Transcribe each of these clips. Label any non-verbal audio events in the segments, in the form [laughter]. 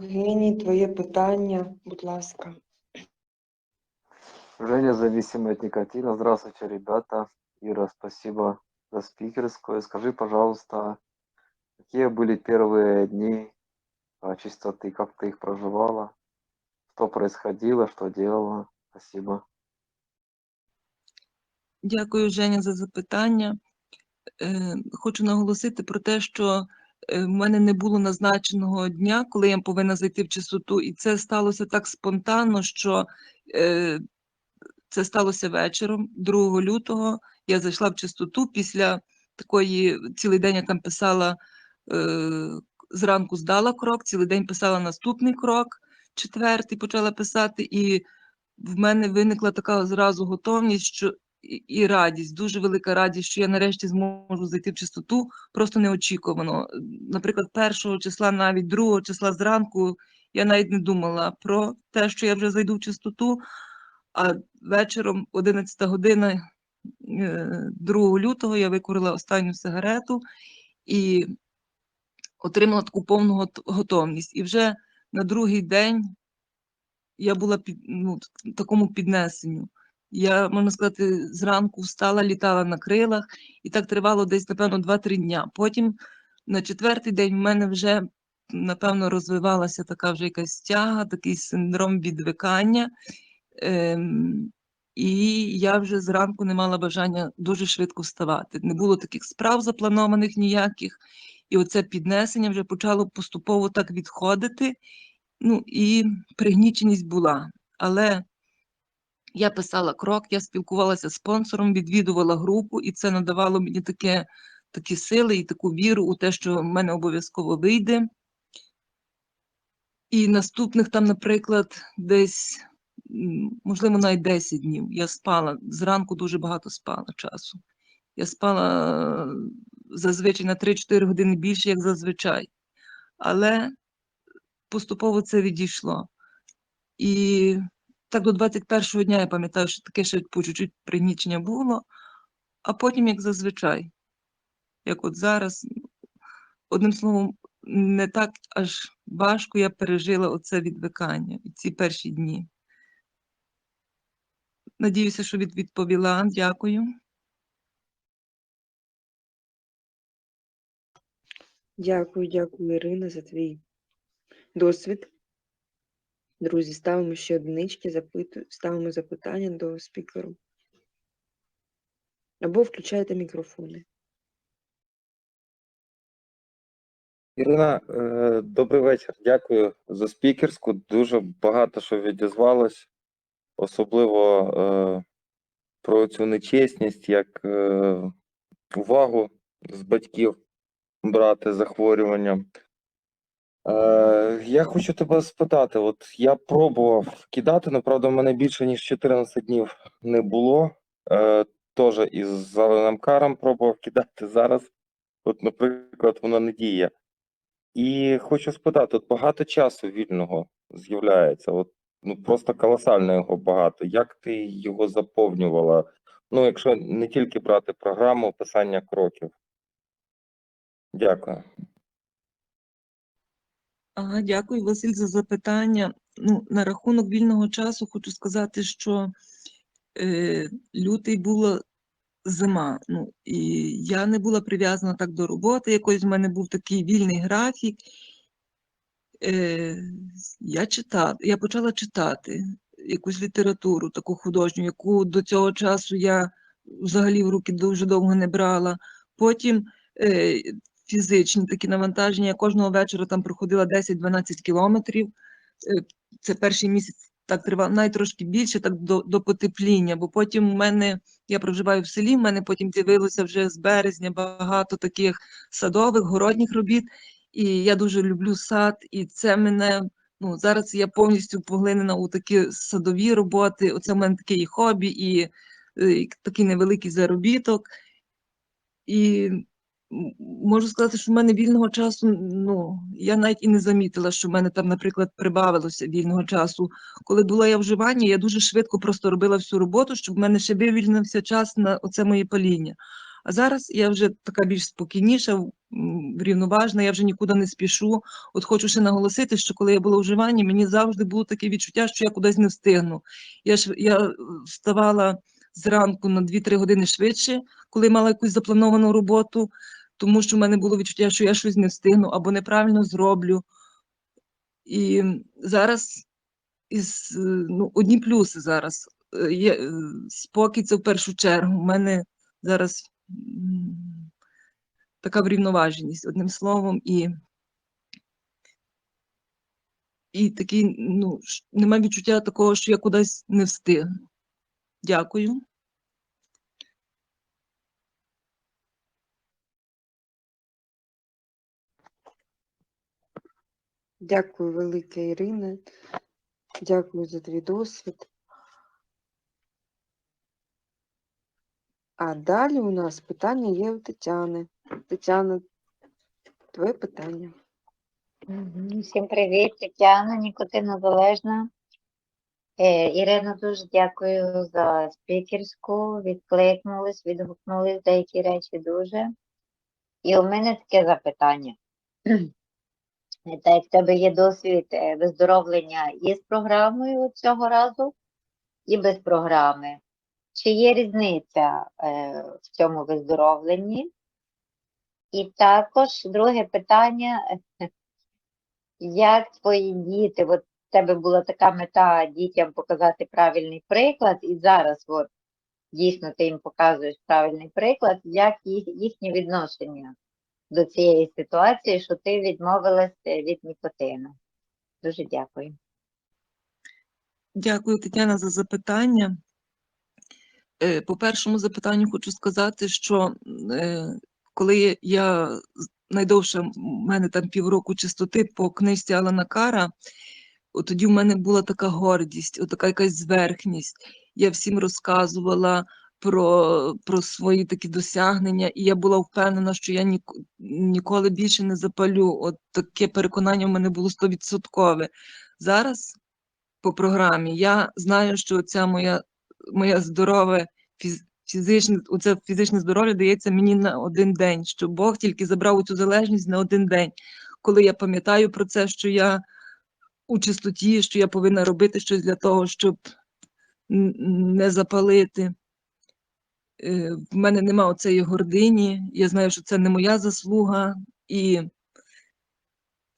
Євгеній, твоє питання, будь ласка. Женя, зависимый от никотина. Здравствуйте, ребята. Ира, спасибо за спикерскую. Скажи, пожалуйста, какие были первые дни а, чистоты, как ты их проживала, что происходило, что делала? Спасибо. Дякую, Женя, за запитання. Е, Хочу наголосити про те, що е, в мене не було назначеного дня, коли я повинна зайти в чистоту, і це сталося так спонтанно, що е, це сталося вечором, 2 лютого. Я зайшла в чистоту після такої, цілий день я там писала, е, зранку здала крок, цілий день писала наступний крок, четвертий почала писати, і в мене виникла така зразу готовність, що і- радість, дуже велика радість, що я нарешті зможу зайти в чистоту, просто неочікувано. Наприклад, першого числа, навіть другого числа зранку, я навіть не думала про те, що я вже зайду в чистоту, а вечором, 11 година е, 2 лютого, я викурила останню сигарету і отримала таку повну готовність. І вже на другий день я була під, ну, такому піднесенню. Я, можна сказати, зранку встала, літала на крилах, і так тривало десь, напевно, 2-3 дня. Потім на четвертий день в мене вже, напевно, розвивалася така вже якась тяга, такий синдром відвикання. Ем, і я вже зранку не мала бажання дуже швидко вставати. Не було таких справ запланованих ніяких. І оце піднесення вже почало поступово так відходити. Ну і пригніченість була. Але я писала крок, я спілкувалася з спонсором, відвідувала групу, і це надавало мені таке, такі сили і таку віру у те, що в мене обов'язково вийде. І наступних там, наприклад, десь, можливо, навіть 10 днів я спала. Зранку дуже багато спала часу. Я спала е, зазвичай на 3-4 години більше, як зазвичай. Але поступово це відійшло. І так до 21-го дня я пам'ятаю, що таке ще по чуть-чуть пригнічення було, а потім, як зазвичай, як от зараз, одним словом, не так аж важко я пережила оце відвикання ці перші дні. Надіюся, що від, відповіла. Дякую. Дякую, дякую, Ірина, за твій досвід. Друзі, ставимо ще одинички, запиту... ставимо запитання до спікеру. Або включайте мікрофони. Ірина, е, добрий вечір. Дякую за спікерську. Дуже багато що відізвалось, особливо е, про цю нечесність, як е, увагу з батьків брати захворювання. Е, я хочу тебе спитати: от я пробував кидати, але правда, в мене більше ніж 14 днів не було. Е, Теж із зеленим каром пробував кидати зараз. От, наприклад, воно не діє. І хочу спитати, от багато часу вільного з'являється, от ну просто колосально його багато. Як ти його заповнювала? Ну, якщо не тільки брати програму писання кроків. Дякую. Ага, дякую, Василь, за запитання. Ну, на рахунок вільного часу хочу сказати, що е, лютий була зима. Ну, і я не була прив'язана так до роботи. Якось в мене був такий вільний графік. Е, я читала, я почала читати якусь літературу, таку художню, яку до цього часу я взагалі в руки дуже довго не брала. Потім е, фізичні такі навантаження. Я кожного вечора там проходила 10-12 кілометрів. Е, Це перший місяць так тривало, навіть трошки більше, так до, до потепління, бо потім у мене, я проживаю в селі, в мене потім з'явилося вже з березня багато таких садових, городніх робіт, і я дуже люблю сад, і це мене, ну, зараз я повністю поглинена у такі садові роботи, оце в мене таке і хобі, і, е, і такий невеликий заробіток. І можу сказати, що в мене вільного часу, ну, я навіть і не замітила, що в мене там, наприклад, прибавилося вільного часу. Коли була я в вживанні, я дуже швидко просто робила всю роботу, щоб в мене ще вивільнився час на оце моє паління. А зараз я вже така більш спокійніша, в м, врівноважена, я вже нікуди не спішу. От хочу ще наголосити, що коли я була у вживанні, мені завжди було таке відчуття, що я кудись не встигну. Я ж я вставала зранку на 2-3 години швидше, коли мала якусь заплановану роботу, тому що в мене було відчуття, що я щось не встигну або неправильно зроблю. І зараз із, ну, одні плюси зараз. Е, Є, е, спокій це в першу чергу. У мене зараз така врівноваженість, одним словом, і, і такий, ну, ш- нема відчуття такого, що я кудись не встигну. Дякую. Дякую, велика Ірина. Дякую за твій досвід. А далі у нас питання є у Тетяни. Тетяна, твоє питання. Всім привіт, Тетяна, Нікотина Залежна. Е, Ірина, дуже дякую за спікерську. Відкликнулись, відгукнулись деякі речі дуже. І у мене таке запитання. Так як в тебе є досвід е, виздоровлення і з програмою цього разу, і без програми. Чи є різниця е, в цьому виздоровленні? І також друге питання. [laughs] Як твої діти, от в тебе була така мета дітям показати правильний приклад, і зараз от дійсно ти їм показуєш правильний приклад, як їх, їхнє відношення до цієї ситуації, що ти відмовилась е, від нікотину? Дуже дякую. Дякую, Тетяна, за запитання. Е, По першому запитанню хочу сказати, що е, коли я найдовше в мене там півроку чистоти по книжці Алана Кара, от тоді в мене була така гордість, от така якась зверхність. Я всім розказувала про, про свої такі досягнення, і я була впевнена, що я ніко- ніколи більше не запалю. От таке переконання в мене було стовідсоткове. Зараз по програмі. Я знаю, що ця моя, моя здорове фіз, фізичне, оце фізичне здоров'я дається мені на один день, що Бог тільки забрав цю залежність на один день. Коли я пам'ятаю про це, що я у чистоті, що я повинна робити щось для того, щоб не запалити. Е, В мене нема оцеї гордині. Я знаю, що це не моя заслуга, і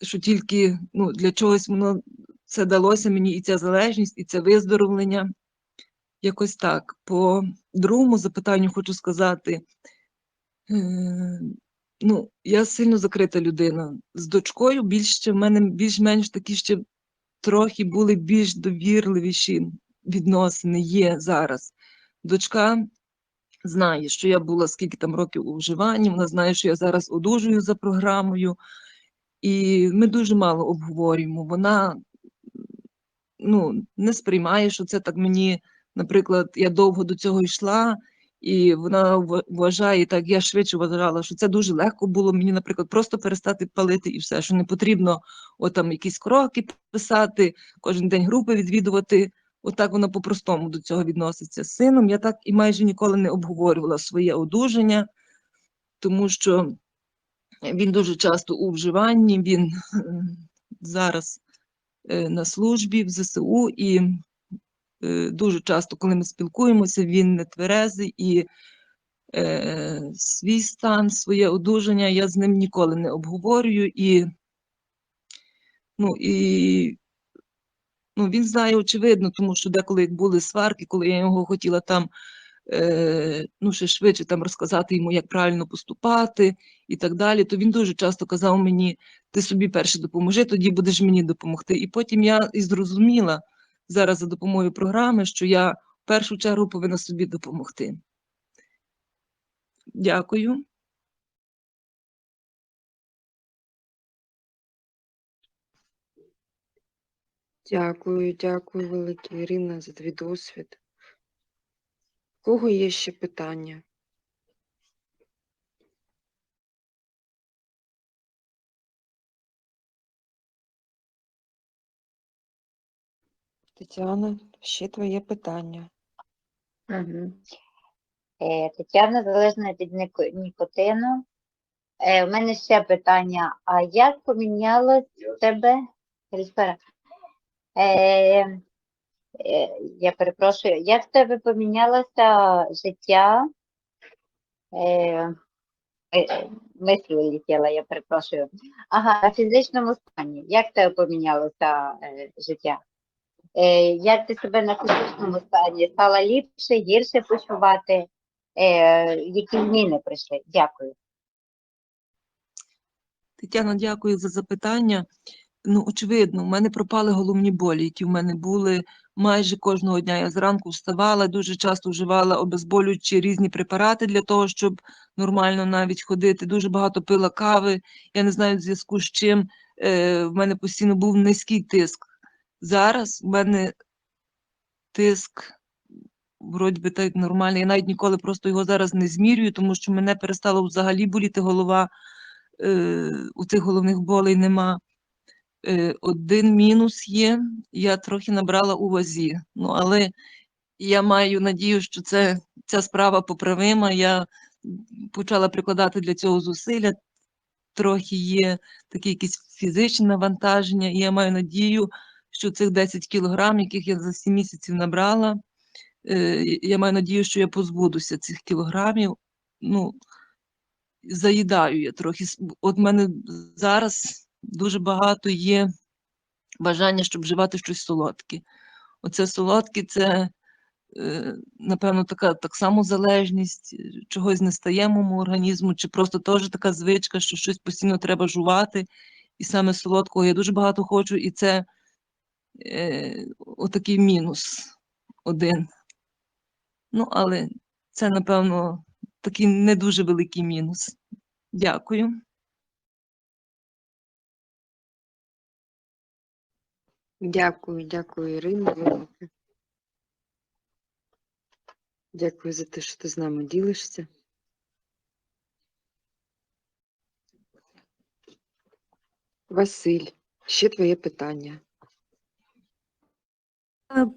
що тільки ну, для чогось воно це далося мені і ця залежність, і це виздоровлення. Якось так. По другому запитанню хочу сказати: е, ну, я сильно закрита людина. З дочкою більш ще в мене більш-менш такі ще трохи були більш довірливіші відносини є зараз. Дочка знає, що я була скільки там років у вживанні, вона знає, що я зараз одужую за програмою. І ми дуже мало обговорюємо. Вона ну, не сприймає, що це так мені, наприклад, я довго до цього йшла, і вона вважає, так я швидше вважала, що це дуже легко було мені, наприклад, просто перестати палити і все, що не потрібно отам якісь кроки писати, кожен день групи відвідувати. Отак вона по-простому до цього відноситься з сином. Я так і майже ніколи не обговорювала своє одужання, тому що він дуже часто у вживанні, він е, зараз е, на службі в ЗСУ, і е, дуже часто, коли ми спілкуємося, він не тверезий і свій стан, своє одужання я з ним ніколи не обговорюю. І, ну, і ну, він знає очевидно, тому що деколи були сварки, коли я його хотіла там е, ну, ще швидше там розказати йому, як правильно поступати і так далі, то він дуже часто казав мені, ти собі перше допоможи, тоді будеш мені допомогти. І потім я і зрозуміла зараз за допомогою програми, що я в першу чергу повинна собі допомогти. Дякую. Дякую, дякую, велика Ірина, за твій досвід. У кого є ще питання? Тетяна, ще твоє питання. Угу. Тетяна залежна від нікотину. Е, у мене ще питання. А як помінялось тебе е, е, я перепрошую, як в тебе помінялося життя? Е, е, мислі летіла, я перепрошую. Ага, на фізичному стані. Як тебе помінялося е, життя? Е, як ти себе на фізичному стані? Стала ліпше, гірше почувати? Е, які зміни прийшли? Дякую. Тетяна, дякую за запитання. Ну, очевидно, в мене пропали головні болі, які в мене були майже кожного дня. Я зранку вставала, дуже часто вживала обезболюючі різні препарати для того, щоб нормально навіть ходити. Дуже багато пила кави. Я не знаю, в зв'язку з чим е, в мене постійно був низький тиск. Зараз в мене тиск вроді би так нормальний. Я навіть ніколи просто його зараз не змірюю, тому що мене перестало взагалі боліти голова. Е, у цих головних болей нема. Е, один мінус є, я трохи набрала у вазі. Ну, але я маю надію, що це, ця справа поправима. Я почала прикладати для цього зусилля. Трохи є такі якісь фізичні навантаження, і я маю надію, що цих 10 кілограм, яких я за 7 місяців набрала, е, я маю надію, що я позбудуся цих кілограмів. Ну, заїдаю я трохи. От мене зараз дуже багато є бажання, щоб вживати щось солодке. Оце солодке це, е, напевно, така так само залежність, е, чогось не стає моєму організму, чи просто теж така звичка, що щось постійно треба жувати. І саме солодкого я дуже багато хочу, і це е, отакий мінус один. Ну, але це, напевно, такий не дуже великий мінус. Дякую. Дякую, дякую, Ірина. Дякую за те, що ти з нами ділишся. Василь, ще твоє питання.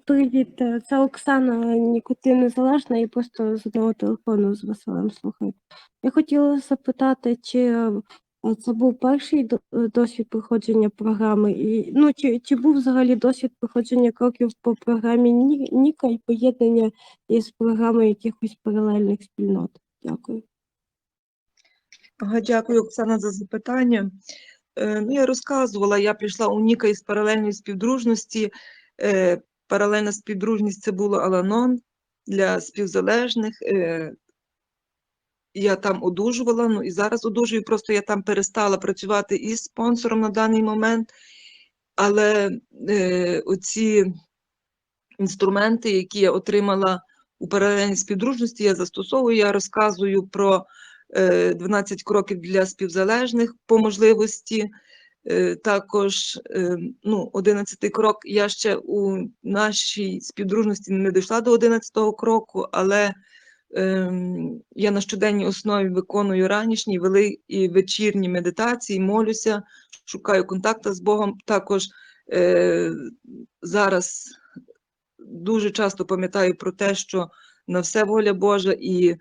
Привіт, е, це Оксана Нікотин Незалежна і просто з одного телефону з Василем слухаю. Я хотіла запитати, чи це був перший е, досвід проходження програми, і ну чи, чи був взагалі досвід проходження кроків по програмі Ніка і поєднання із програмою якихось паралельних спільнот? Дякую. Ага, дякую, Оксана, за запитання. Е, ну, я розказувала, я прийшла у Ніка із паралельної співдружності. Е, паралельна співдружність це було Аланон для співзалежних. Е, я там одужувала, ну і зараз одужую, просто я там перестала працювати із спонсором на даний момент. Але е, оці інструменти, які я отримала у паралельній співдружності, я застосовую, я розказую про е, 12 кроків для співзалежних по можливості. Е, Також е, ну, 11 крок. Я ще у нашій співдружності не дійшла до 11 кроку, але я на щоденній основі виконую ранішні і вечірні медитації, молюся, шукаю контакту з Богом. Також е, зараз дуже часто пам'ятаю про те, що на все воля Божа, і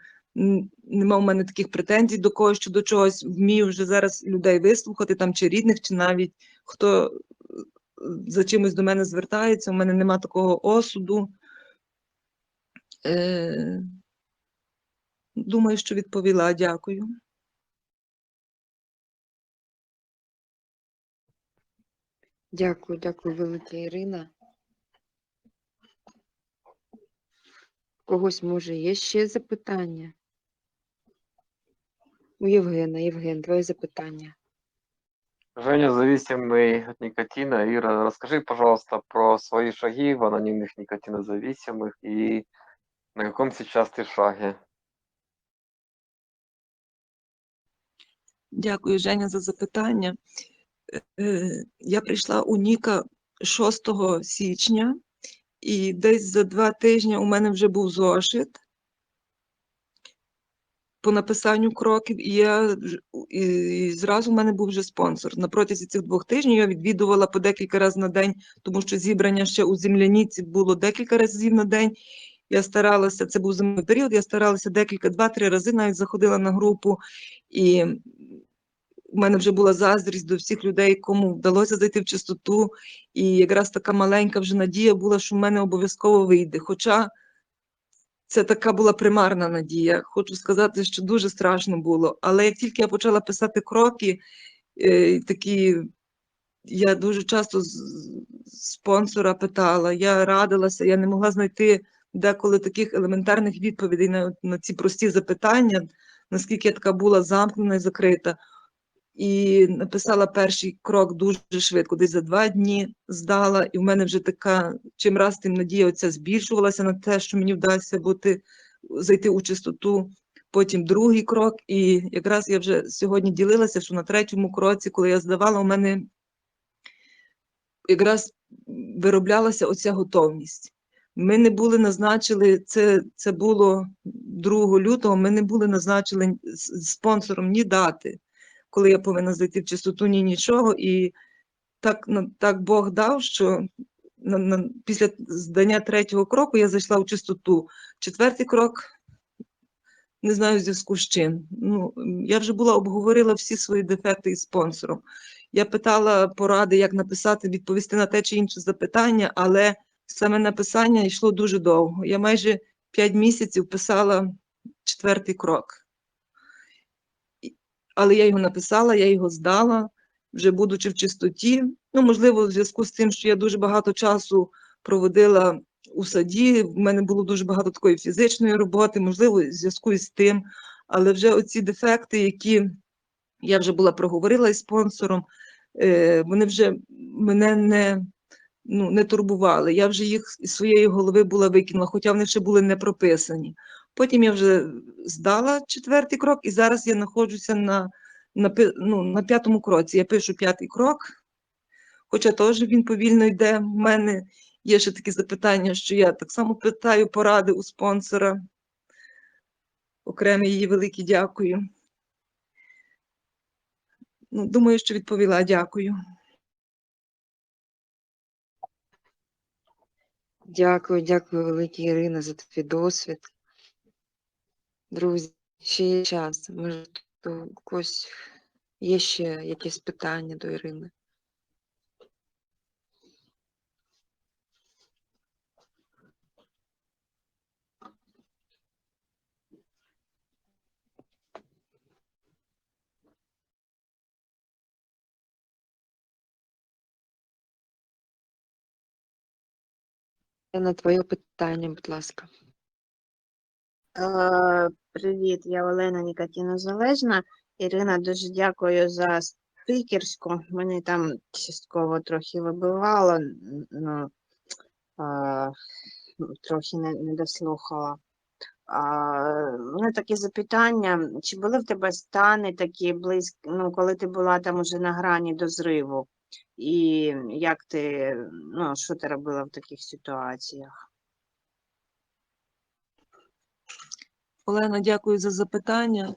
нема в мене таких претензій до когось чи до чогось. Вмію вже зараз людей вислухати, там чи рідних, чи навіть хто е, за чимось до мене звертається. У мене нема такого осуду. Е, думаю, що відповіла. Дякую. Дякую, дякую, велике Ірина. У Когось може є ще запитання? У Євгена, Євген, твоє запитання. Женя, зависимый от никотина. Ира, расскажи, пожалуйста, про свои шаги в анонимных никотинозависимых и на каком сейчас ты шаге. Дякую, Женя, за запитання. Е, Я прийшла у Ніка 6 січня, і десь за два тижні у мене вже був зошит по написанню кроків, і я і зразу в мене був вже спонсор. На протязі цих двох тижнів я відвідувала по декілька разів на день, тому що зібрання ще у земляніці було декілька разів на день. Я старалася, це був зимовий період, я старалася декілька, два-три рази навіть заходила на групу і у мене вже була заздрість до всіх людей, кому вдалося зайти в чистоту. І якраз така маленька вже надія була, що в мене обов'язково вийде. Хоча це така була примарна надія. Хочу сказати, що дуже страшно було. Але як тільки я почала писати кроки, е, такі я дуже часто з спонсора питала, я радилася, я не могла знайти деколи таких елементарних відповідей на, на ці прості запитання, наскільки я така була замкнена і закрита. І написала перший крок дуже швидко, десь за два дні здала, і в мене вже така, чим раз тим надія оця збільшувалася на те, що мені вдасться бути, зайти у чистоту. Потім другий крок, і якраз я вже сьогодні ділилася, що на третьому кроці, коли я здавала, у мене якраз вироблялася оця готовність. Ми не були назначили, це, це було 2 лютого, ми не були назначили спонсором ні дати, коли я повинна зайти в чистоту, ні нічого. І так, так Бог дав, що на, на, після здання третього кроку я зайшла в чистоту. Четвертий крок не знаю в зв'язку з чим. Ну, я вже була обговорила всі свої дефекти із спонсором. Я питала поради, як написати, відповісти на те чи інше запитання, але саме написання йшло дуже довго. Я майже 5 місяців писала четвертий крок. Але я його написала, я його здала, вже будучи в чистоті. Ну, можливо, в зв'язку з тим, що я дуже багато часу проводила у саді, в мене було дуже багато такої фізичної роботи, можливо, в зв'язку із тим, але вже оці дефекти, які я вже була проговорила із спонсором, е, вони вже мене не, ну, не турбували. Я вже їх із своєї голови була викинула, хоча вони ще були не прописані. Потім я вже здала четвертий крок, і зараз я знаходжуся на, на, ну, на п'ятому кроці. Я пишу п'ятий крок, хоча теж він повільно йде. В мене є ще такі запитання, що я так само питаю поради у спонсора. Окремо її велике дякую. Ну, думаю, що відповіла. Дякую. Дякую, дякую, велике Ірина, за твій досвід. Друзі, ще є час. Може, у когось є ще якісь питання до Ірини? На твоє питання, будь ласка. Е, Привіт, я Олена Нікатіна Залежна. Ірина, дуже дякую за спікерську. Мене там частково трохи вибивало, ну, трохи не, не дослухала. Мене таке запитання, чи були в тебе стани такі близькі, ну, коли ти була там уже на грані до зриву? І як ти, ну, що ти робила в таких ситуаціях? Олена, дякую за запитання.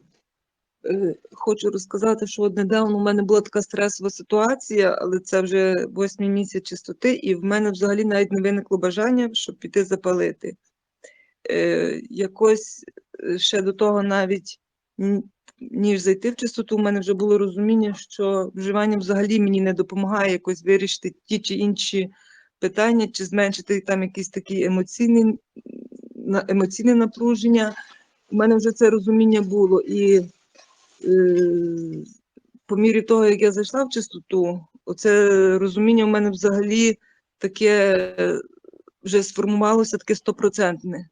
Е, Хочу розказати, що от недавно у мене була така стресова ситуація, але це вже восьмий місяць чистоти, і в мене взагалі навіть не виникло бажання, щоб піти запалити. Е, якось е, ще до того навіть ніж зайти в чистоту, у мене вже було розуміння, що вживання взагалі мені не допомагає якось вирішити ті чи інші питання, чи зменшити там якісь такі емоційні, емоційне напруження. У мене вже це розуміння було. І е, по мірі того, як я зайшла в чистоту, оце розуміння в мене взагалі таке е, вже сформувалося таке стопроцентне.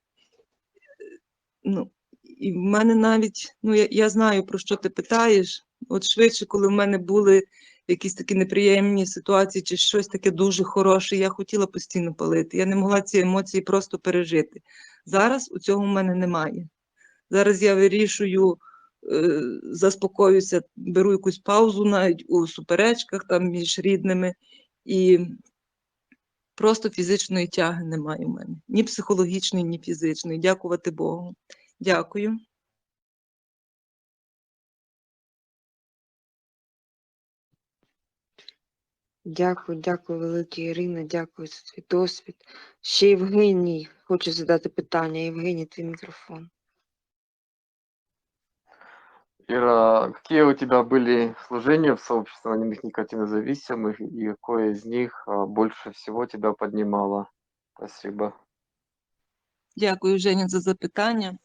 Ну, і в мене навіть, ну я, я знаю, про що ти питаєш. От швидше, коли в мене були якісь такі неприємні ситуації чи щось таке дуже хороше, я хотіла постійно палити. Я не могла ці емоції просто пережити. Зараз у цього в мене немає. Зараз я вирішую, е, заспокоюся, беру якусь паузу навіть у суперечках там між рідними, і просто фізичної тяги немає у мене. Ні психологічної, ні фізичної. Дякувати Богу. Дякую. Дякую, дякую, велике Ірина, дякую за твій досвід. Ще Євгеній хоче задати питання. Євгеній, твій мікрофон. Ира, какие у тебя были служения в сообществе анонимных никотинозависимых и какое из них а, больше всего тебя поднимало? Спасибо. Дякую, Женя, за запитання.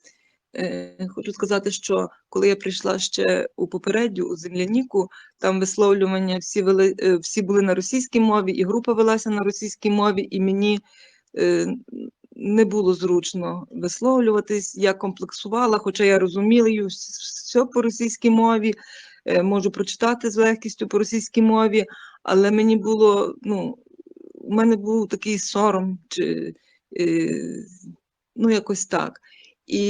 Е, Хочу сказати, що коли я прийшла ще у попередню у земляніку, там висловлювання всі вели, е, всі були на російській мові, і група велася на російській мові, і мені е, не було зручно висловлюватись. Я комплексувала, хоча я розумію все по російській мові, можу прочитати з легкістю по російській мові, але мені було, ну, у мене був такий сором, чи ну якось так. І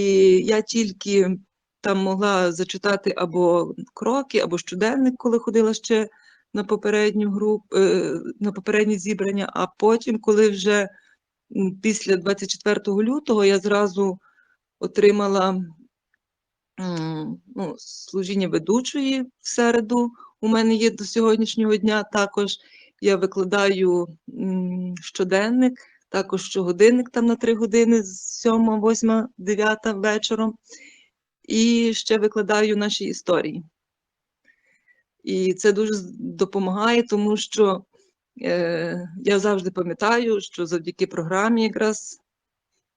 я тільки там могла зачитати або кроки, або щоденник, коли ходила ще на попередню групу, на попереднє зібрання, а потім, коли вже після 24 лютого я зразу отримала ну, служіння ведучої в середу. У мене є до сьогоднішнього дня також. Я викладаю щоденник, також щогодинник там на 3 години з 7, 8, 9 вечором. І ще викладаю наші історії. І це дуже допомагає, тому що е, я завжди пам'ятаю, що завдяки програмі якраз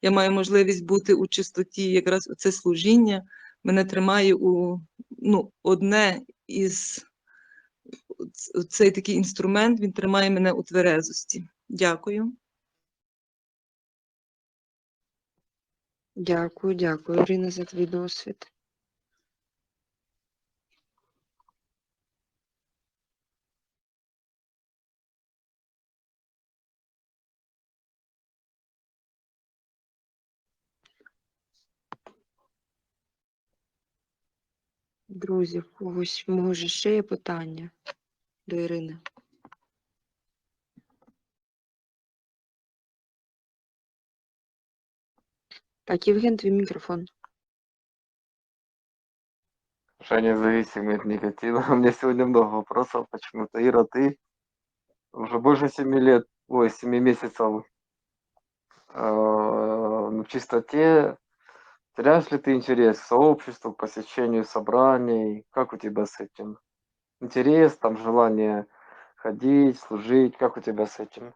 я маю можливість бути у чистоті, якраз це служіння мене тримає у ну, одне із цей такий інструмент, він тримає мене у тверезості. Дякую. Дякую, дякую, Ірина, за твій досвід. Друзі, в когось може ще є питання до Ірини? Так, Євген, твій мікрофон. Женя зависимый от никотина. [laughs] У меня сегодня много вопросов почему-то. Ира, ты уже больше семи лет, ой, семи месяцев э, в чистоте. Теряешь ли ты интерес к сообществу, к посещению собраний? Как у тебя с этим? Интерес, там желание ходить, служить, как у тебя с этим?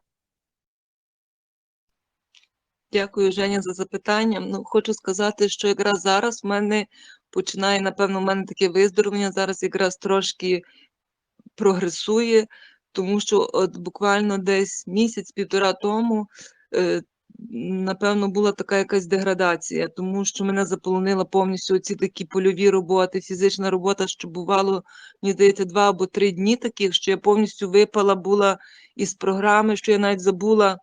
Дякую, Женя, за запитання. Ну, хочу сказати, що якраз зараз в мене починає, напевно, в мене таке виздоровлення зараз якраз трошки прогресує, тому що от буквально десь місяць-півтора тому, е, напевно, була така якась деградація, тому що мене заполонила повністю ці такі польові роботи, фізична робота, що бувало, мені здається, два або три дні таких, що я повністю випала була із програми, що я навіть забула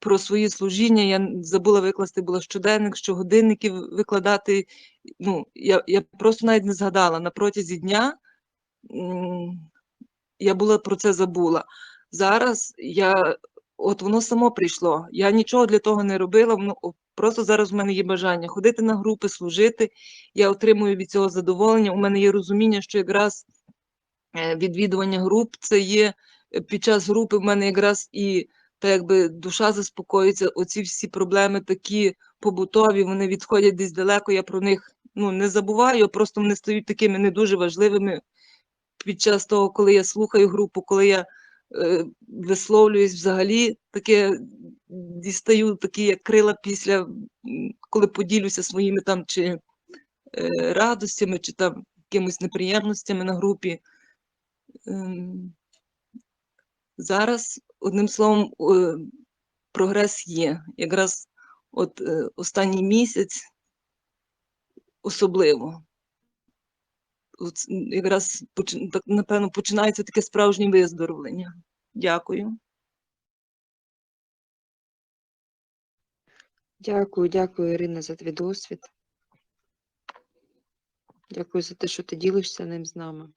про свої служіння. Я забула викласти була щоденник, щогодинники в- викладати. Ну, я, я просто навіть не згадала на протязі дня. Я була про це забула. Зараз я от воно само прийшло. Я нічого для того не робила. Воно просто зараз в мене є бажання ходити на групи, служити. Я отримую від цього задоволення. У мене є розуміння, що якраз е, відвідування груп це є е, під час групи в мене якраз і та якби душа заспокоїться, оці всі проблеми такі побутові, вони відходять десь далеко, я про них ну, не забуваю, просто вони стають такими не дуже важливими під час того, коли я слухаю групу, коли я е, висловлююсь взагалі, таке дістаю такі як крила після, коли поділюся своїми там чи е, радостями, чи там якимись неприємностями на групі. Ем, Зараз, одним словом, прогрес є. Якраз от е, останній місяць особливо. От, якраз напевно починається таке справжнє виздоровлення. Дякую. Дякую, дякую, Ірина, за твій досвід. Дякую за те, що ти ділишся ним з нами.